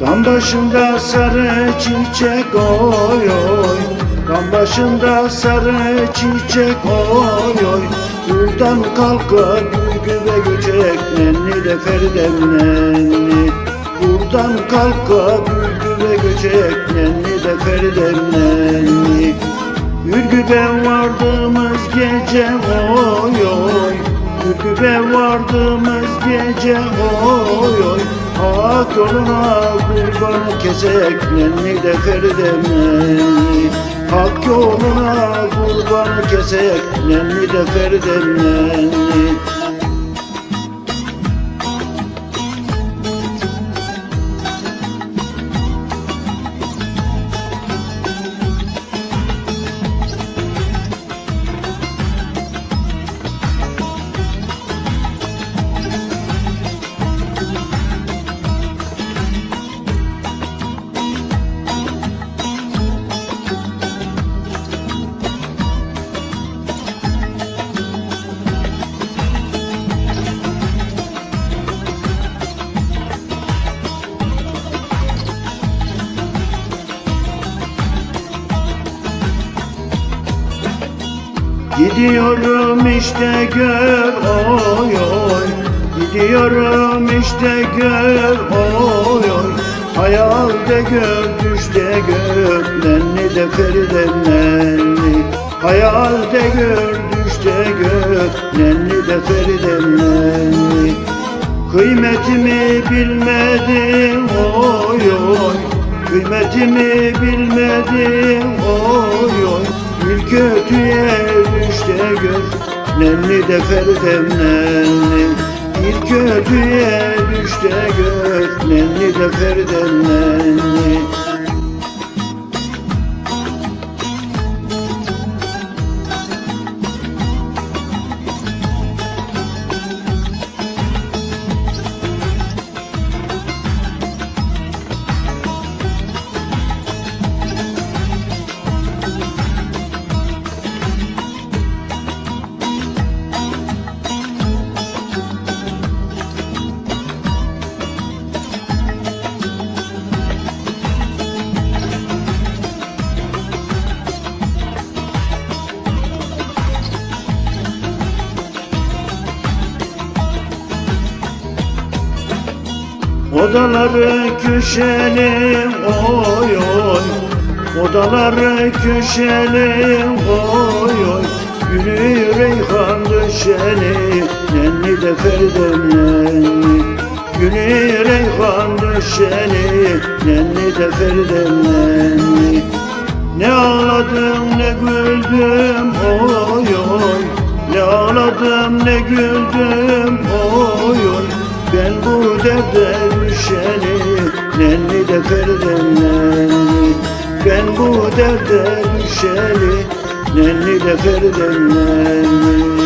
Dam başında sarı çiçek oy oy. Dam başında sarı çiçek oy oy. Buradan kalka gülgü ve göçek Nenni de Feridem nenni. Buradan kalka gülgü ve göçek Nenni de Feridem nenni. Ürgübe vardığımız gece oy oy. Ürgübe vardığımız gece oy oy Hak yoluna kurbanı kesek Nenni de Feridem nenni Hak yoluna kurbanı kesek Nenni de Feridem Gidiyorum işte gör oy oy. Gidiyorum işte gör oy oy. Hayalde gör düşte gör Nenni de Feride nenni. Hayalde gör düşte gör Nenni de Feride nenni. Kıymetimi bilmedim oy oy. Kıymetimi bilmedim oy oy. Bir kötüye Nenni de Feridem nenni Bir kötüye düşte gör Nenni de Feridem nenni Odaları köşeli oy oy. Odaları köşeli oy oy. Gülü reyhan düşeni Nenni de Feridem nenni Gülü reyhan düşeni Nenni de Feridem nenni Ne ağladım ne güldüm oy oy. Ne ağladım ne güldüm de Ben bu derde düşeni Nenni de nenni